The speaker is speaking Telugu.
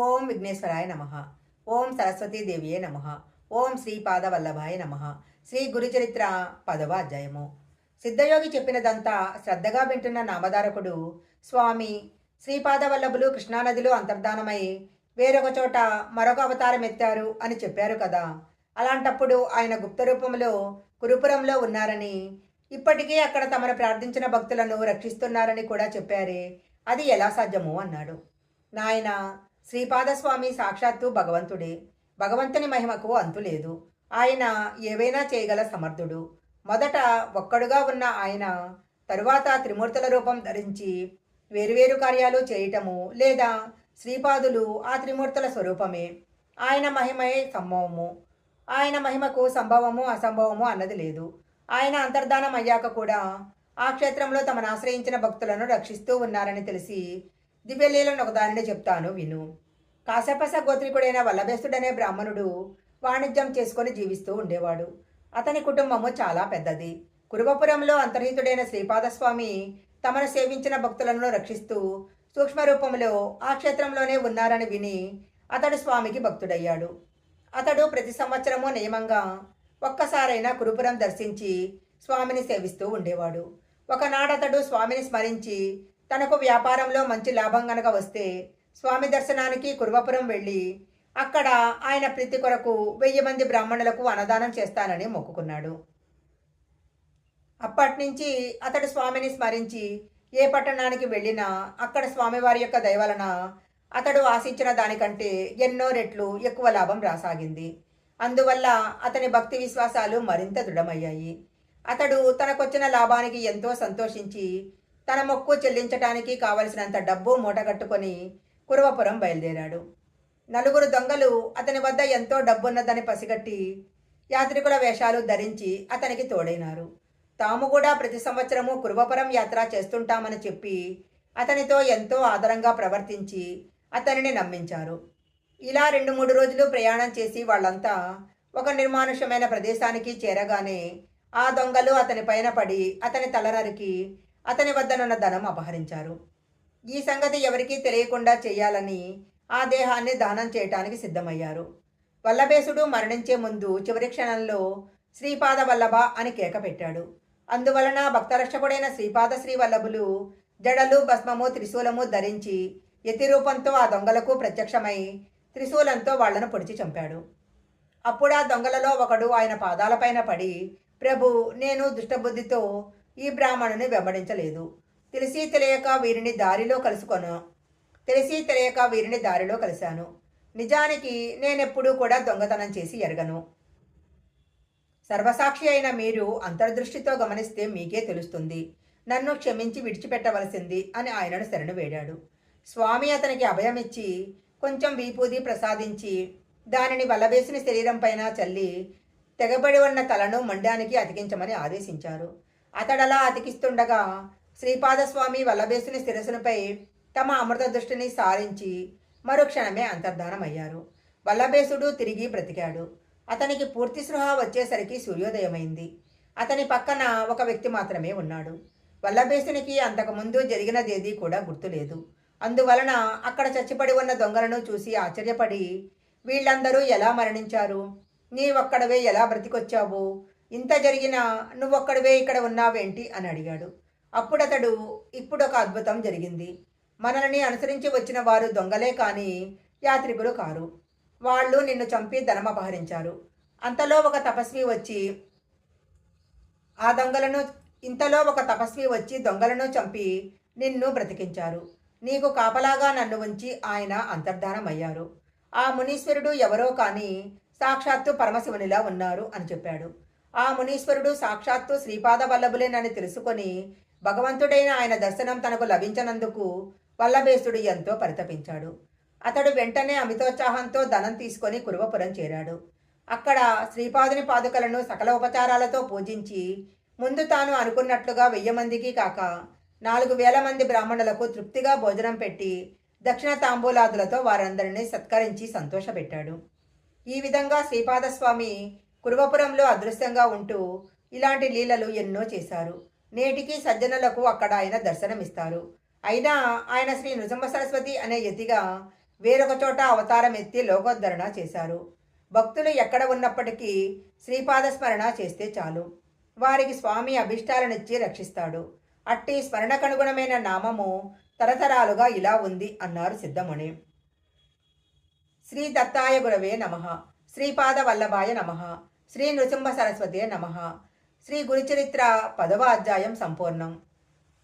ఓం విఘ్నేశ్వరాయ నమ. ఓం సరస్వతీదేవియే నమ. ఓం శ్రీపాదవల్లభాయ నమ. శ్రీ గురుచరిత్ర పదవ అధ్యాయము. సిద్ధయోగి చెప్పినదంతా శ్రద్ధగా వింటున్న నామధారకుడు స్వామి శ్రీపాదవల్లభులు కృష్ణానదిలో అంతర్ధానమై వేరొక చోట మరొక అవతారం ఎత్తారు అని చెప్పారు కదా. అలాంటప్పుడు ఆయన గుప్త రూపంలో కురుపురంలో ఉన్నారని ఇప్పటికీ అక్కడ తమను ప్రార్థించిన భక్తులను రక్షిస్తున్నారని కూడా చెప్పారే. అది ఎలా సాధ్యము అన్నాడు. నాయన శ్రీపాదస్వామి సాక్షాత్తు భగవంతుడే. భగవంతుని మహిమకు అంతు లేదు. ఆయన ఏవైనా చేయగల సమర్థుడు. మొదట ఒక్కడుగా ఉన్న ఆయన తరువాత త్రిమూర్తుల రూపం ధరించి వేరువేరు కార్యాలు చేయటము లేదా శ్రీపాదులు ఆ త్రిమూర్తుల స్వరూపమే. ఆయన మహిమే సంభవము. ఆయన మహిమకు సంభవము అసంభవము అన్నది లేదు. ఆయన అంతర్ధానం అయ్యాక కూడా ఆ క్షేత్రంలో తమను ఆశ్రయించిన భక్తులను రక్షిస్తూ ఉన్నారని తెలిసి దివ్యలీలను ఒకదానిని చెప్తాను విను. కాశపస గోత్రికుడైన వల్లభేస్తుడనే బ్రాహ్మణుడు వాణిజ్యం చేసుకొని జీవిస్తూ ఉండేవాడు. అతని కుటుంబము చాలా పెద్దది. కురువపురంలో అంతర్హితుడైన శ్రీపాదస్వామి తమను సేవించిన భక్తులను రక్షిస్తూ సూక్ష్మ రూపంలో ఆ క్షేత్రంలోనే ఉన్నారని విని అతడు స్వామికి భక్తుడయ్యాడు. అతడు ప్రతి సంవత్సరము నియమంగా ఒక్కసారైనా కురుపురం దర్శించి స్వామిని సేవిస్తూ ఉండేవాడు. ఒకనాడతడు స్వామిని స్మరించి తనకు వ్యాపారంలో మంచి లాభం గనక వస్తే స్వామి దర్శనానికి కురువపురం వెళ్ళి అక్కడ ఆయన ప్రీతి కొరకు వెయ్యి మంది బ్రాహ్మణులకు అన్నదానం చేస్తానని మొక్కుకున్నాడు. అప్పటినుంచి అతడు స్వామిని స్మరించి ఏ పట్టణానికి వెళ్ళినా అక్కడ స్వామివారి యొక్క దయవలన అతడు ఆశించిన దానికంటే ఎన్నో రెట్లు ఎక్కువ లాభం రాసాగింది. అందువల్ల అతని భక్తి విశ్వాసాలు మరింత దృఢమయ్యాయి. అతడు తనకొచ్చిన లాభానికి ఎంతో సంతోషించి తన మొక్కు చెల్లించటానికి కావలసినంత డబ్బు మూటగట్టుకొని కురవపురం బయలుదేరాడు. నలుగురు దొంగలు అతని వద్ద ఎంతో డబ్బున్నదని పసిగట్టి యాత్రికుల వేషాలు ధరించి అతనికి తోడైనారు. తాము కూడా ప్రతి సంవత్సరము కురువపురం యాత్ర చేస్తుంటామని చెప్పి అతనితో ఎంతో ఆదరంగా ప్రవర్తించి అతనిని నమ్మించారు. ఇలా రెండు మూడు రోజులు ప్రయాణం చేసి వాళ్ళంతా ఒక నిర్మానుషమైన ప్రదేశానికి చేరగానే ఆ దొంగలు అతని పైన పడి అతని తల నరికి అతని వద్దనున్న ధనం అపహరించారు. ఈ సంగతి ఎవరికీ తెలియకుండా చేయాలని ఆ దేహాన్ని దానం చేయటానికి సిద్ధమయ్యారు. వల్లభేసుడు మరణించే ముందు చివరి క్షణంలో శ్రీపాద వల్లభ అని కేక పెట్టాడు. అందువలన భక్తరక్షకుడైన శ్రీపాద శ్రీవల్లభులు జడలు భస్మము త్రిశూలము ధరించి యతిరూపంతో ఆ దొంగలకు ప్రత్యక్షమై త్రిశూలంతో వాళ్ళను పొడిచి చంపాడు. అప్పుడు ఆ దొంగలలో ఒకడు ఆయన పాదాలపైన పడి ప్రభు నేను దుష్టబుద్ధితో ఈ బ్రాహ్మణుని వెంబడించలేదు. తెలిసి తెలియక వీరిని దారిలో కలుసుకొను. తెలిసి తెలియక వీరిని దారిలో కలిశాను. నిజానికి నేనెప్పుడూ కూడా దొంగతనం చేసి ఎరగను. సర్వసాక్షి అయిన మీరు అంతర్దృష్టితో గమనిస్తే మీకే తెలుస్తుంది. నన్ను క్షమించి విడిచిపెట్టవలసింది అని ఆయనను శరణు వేడాడు. స్వామి అతనికి అభయమిచ్చి కొంచెం వీపూది ప్రసాదించి దానిని వల్లవేసిన శరీరం పైన చల్లి తెగబడి ఉన్న తలను మండానికి అతికించమని ఆదేశించారు. అతడలా అతికిస్తుండగా శ్రీపాదస్వామి వల్లభేసుని శిరస్సునిపై తమ అమృత దృష్టిని సారించి మరుక్షణమే అంతర్ధానమయ్యారు. వల్లభేసుడు తిరిగి బ్రతికాడు. అతనికి పూర్తి స్పృహ వచ్చేసరికి సూర్యోదయమైంది. అతని పక్కన ఒక వ్యక్తి మాత్రమే ఉన్నాడు. వల్లభేసునికి అంతకుముందు జరిగినదేదీ కూడా గుర్తులేదు. అందువలన అక్కడ చచ్చిపడి ఉన్న దొంగలను చూసి ఆశ్చర్యపడి వీళ్ళందరూ ఎలా మరణించారు? నీవొక్కడవే ఎలా బ్రతికొచ్చావు? ఇంత జరిగినా నువ్వొక్కడవే ఇక్కడ ఉన్నావేంటి అని అడిగాడు. అప్పుడతడు ఇప్పుడు ఒక అద్భుతం జరిగింది. మనల్ని అనుసరించి వచ్చిన వారు దొంగలే కానీ యాత్రికులు కారు. వాళ్ళు నిన్ను చంపి ధనమపహరించారు అంతలో ఒక తపస్వి వచ్చి ఆ దొంగలను ఇంతలో ఒక తపస్వి వచ్చి దొంగలను చంపి నిన్ను బ్రతికించారు. నీకు కాపలాగా నన్ను ఉంచి ఆయన అంతర్ధానమయ్యారు. ఆ మునీశ్వరుడు ఎవరో కానీ సాక్షాత్తు పరమశివునిలా ఉన్నారు అని చెప్పాడు. ఆ మునీశ్వరుడు సాక్షాత్తు శ్రీపాద వల్లభులేనని తెలుసుకొని భగవంతుడైన ఆయన దర్శనం తనకు లభించనందుకు వల్లభేశుడు ఎంతో పరితపించాడు. అతడు వెంటనే అమితోత్సాహంతో ధనం తీసుకొని కురువపురం చేరాడు. అక్కడ శ్రీపాదుని పాదుకలను సకల ఉపచారాలతో పూజించి ముందు తాను అనుకున్నట్లుగా వెయ్యి మందికి కాక నాలుగు వేల మంది బ్రాహ్మణులకు తృప్తిగా భోజనం పెట్టి దక్షిణ తాంబూలాదులతో వారందరినీ సత్కరించి సంతోషపెట్టాడు. ఈ విధంగా శ్రీపాదస్వామి కురువపురంలో అదృశ్యంగా ఉంటూ ఇలాంటి లీలలు ఎన్నో చేశారు. నేటికి సజ్జనులకు అక్కడ ఆయన దర్శనమిస్తారు. అయినా ఆయన శ్రీ నృసింహ సరస్వతి అనే యతిగా వేరొక చోట అవతారం ఎత్తి లోకోద్ధరణ చేశారు. భక్తులు ఎక్కడ ఉన్నప్పటికీ శ్రీపాదస్మరణ చేస్తే చాలు. వారికి స్వామి అభిష్టాలనిచ్చి రక్షిస్తాడు. అట్టి స్మరణకనుగుణమైన నామము తరతరాలుగా ఇలా ఉంది అన్నారు సిద్ధముని. శ్రీ దత్తాయ గురవే నమ. శ్రీపాద వల్లభాయ నమ. శ్రీ నృసింహ సరస్వతే నమ. శ్రీ గురుచరిత్ర పదవ అధ్యాయం సంపూర్ణం.